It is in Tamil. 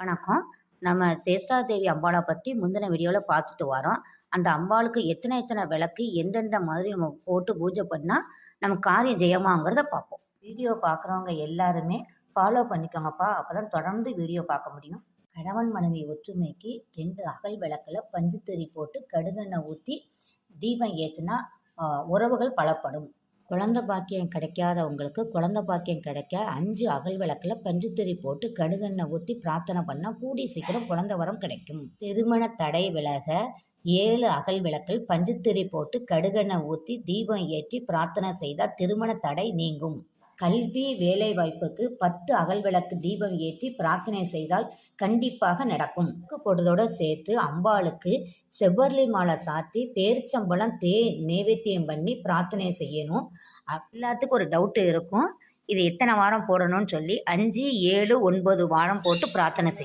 வணக்கம். நம்ம தேஸ்டா தேவி அம்பாளை பற்றி முந்தின வீடியோவில் பார்த்துட்டு வரோம். அந்த அம்பாளுக்கு எத்தனை எத்தனை விளக்கு எந்தெந்த மாதிரி நம்ம போட்டு பூஜை பண்ணால் நம்ம காரியம் ஜெயமாங்கிறத பார்ப்போம். வீடியோ பார்க்குறவங்க எல்லாருமே ஃபாலோ பண்ணிக்கோங்கப்பா. அப்போ தான் தொடர்ந்து வீடியோ பார்க்க முடியும். கணவன் மனைவி ஒற்றுமைக்கு ரெண்டு அகல் விளக்கில் பஞ்சுத்தறி போட்டு கடுகெண்ணெய் ஊற்றி தீபம் ஏற்றினா உறவுகள் பலப்படும். குழந்த பாக்கியம் கிடைக்காதவங்களுக்கு குழந்த பாக்கியம் கிடைக்க அஞ்சு அகல் விளக்கில் பஞ்சுத்திரி போட்டு கடுகண்ணை ஊற்றி பிரார்த்தனை பண்ணால் கூடி சீக்கிரம் குழந்த வரம் கிடைக்கும். திருமண தடை விலக ஏழு அகல் விளக்கில் பஞ்சுத்திரி போட்டு கடுகண்ணை ஊற்றி தீபம் ஏற்றி பிரார்த்தனை செய்தால் திருமண தடை நீங்கும். கல்வி வேலைவாய்ப்புக்கு பத்து அகல்விளக்கு தீபம் ஏற்றி பிரார்த்தனை செய்தால் கண்டிப்பாக நடக்கும். போடுறதோட சேர்த்து அம்பாளுக்கு செவ்வரளி மாலை சாத்தி பேரிச்சம்பழம் தே நைவேத்தியம் பண்ணி பிரார்த்தனை செய்யணும். எல்லாத்துக்கும் ஒரு டவுட்டு இருக்கும். இது எத்தனை வாரம் போடணும்னு சொல்லி அஞ்சு ஏழு ஒன்பது வாரம் போட்டு பிரார்த்தனை செய்யணும்